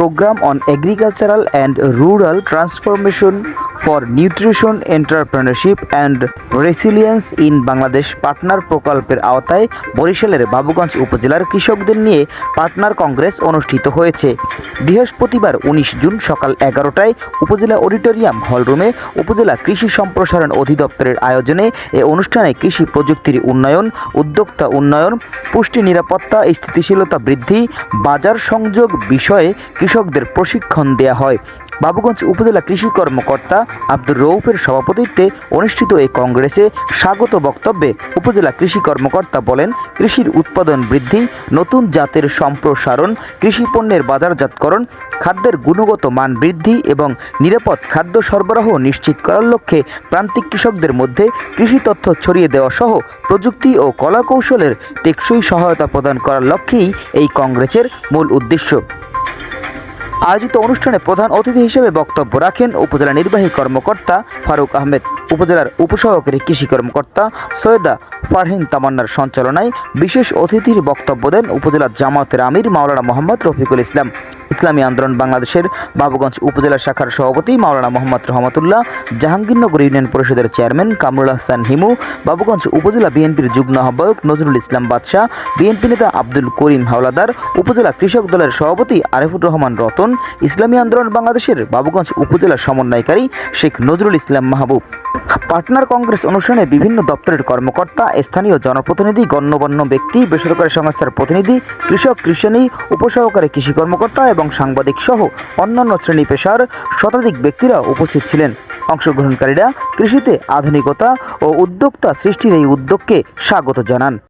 program on agricultural and rural transformation for nutrition entrepreneurship and resilience in Bangladesh partner প্রকল্পের আওতায় বরিশালের বাবুগঞ্জ উপজেলার কৃষকদের নিয়ে পার্টনার কংগ্রেস অনুষ্ঠিত হয়েছে। বৃহস্পতিবার উনিশ জুন সকাল এগারোটায় উপজেলা অডিটোরিয়াম হলরুমে উপজেলা কৃষি সম্প্রসারণ অধিদপ্তরের আয়োজনে এ অনুষ্ঠানে কৃষি প্রযুক্তির উন্নয়ন, উদ্যোক্তা উন্নয়ন, পুষ্টি নিরাপত্তা, স্থিতিশীলতা বৃদ্ধি, বাজার সংযোগ বিষয়ে কৃষকদের প্রশিক্ষণ দেয়া হয়। বাবুগঞ্জ উপজেলা কৃষি কর্মকর্তা আব্দুর রৌফের সভাপতিত্বে অনুষ্ঠিত এই কংগ্রেসে স্বাগত বক্তব্যে উপজেলা কৃষি কর্মকর্তা বলেন, কৃষির উৎপাদন বৃদ্ধি, নতুন জাতের সম্প্রসারণ, কৃষি পণ্যের বাজারজাতকরণ, খাদ্যের গুণগত মান বৃদ্ধি এবং নিরাপদ খাদ্য সরবরাহ নিশ্চিত করার লক্ষ্যে প্রান্তিক কৃষকদের মধ্যে কৃষি তথ্য ছড়িয়ে দেওয়া সহ প্রযুক্তি ও কলা কৌশলের টেকসই সহায়তা প্রদান করার লক্ষ্যেই এই কংগ্রেসের মূল উদ্দেশ্য। আয়োজিত অনুষ্ঠানে প্রধান অতিথি হিসেবে বক্তব্য রাখেন উপজেলা নির্বাহী কর্মকর্তা ফারুক আহমেদ। উপজেলার উপসহকারী কৃষি কর্মকর্তা সৈয়দা ফারহিন তামান্নার সঞ্চালনায় বিশেষ অতিথির বক্তব্য দেন উপজেলা জামাতের আমির মাওলানা মোহাম্মদ রফিকুল ইসলাম। ইসলামী আন্দোলন বাংলাদেশের বাবুগঞ্জ উপজেলা শাখার সভাপতি মাওলানা মোহাম্মদ রহমতুল্লাহ, জাহাঙ্গীরনগর ইউনিয়ন পরিষদের চেয়ারম্যান কামরুল হাসান হিমু, বাবুগঞ্জ উপজেলা বিএনপির যুগ্ম আহ্বায়ক নজরুল ইসলাম বাদশাহ, বিএনপি নেতা আব্দুল করিম হাওলাদার, উপজেলা কৃষক দলের সভাপতি আরিফুর রহমান রতন, ইসলামী আন্দোলন বাংলাদেশের বাবুগঞ্জ উপজেলা সমন্বয়কারী শেখ নজরুল ইসলাম মাহবুব। পার্টনার কংগ্রেস অনুষ্ঠানে বিভিন্ন দপ্তরের কর্মকর্তা, স্থানীয় জনপ্রতিনিধি, গণ্যমান্য ব্যক্তি, বেসরকারি সংস্থার প্রতিনিধি, কৃষক, কৃষণী, উপসহকারী কৃষি কর্মকর্তা এবং সাংবাদিক সহ অন্যান্য শ্রেণি পেশার শতাধিক ব্যক্তিরা উপস্থিত ছিলেন। অংশগ্রহণকারীরা কৃষিতে আধুনিকতা ও উদ্যোক্তা সৃষ্টির এই উদ্যোগকে স্বাগত জানান।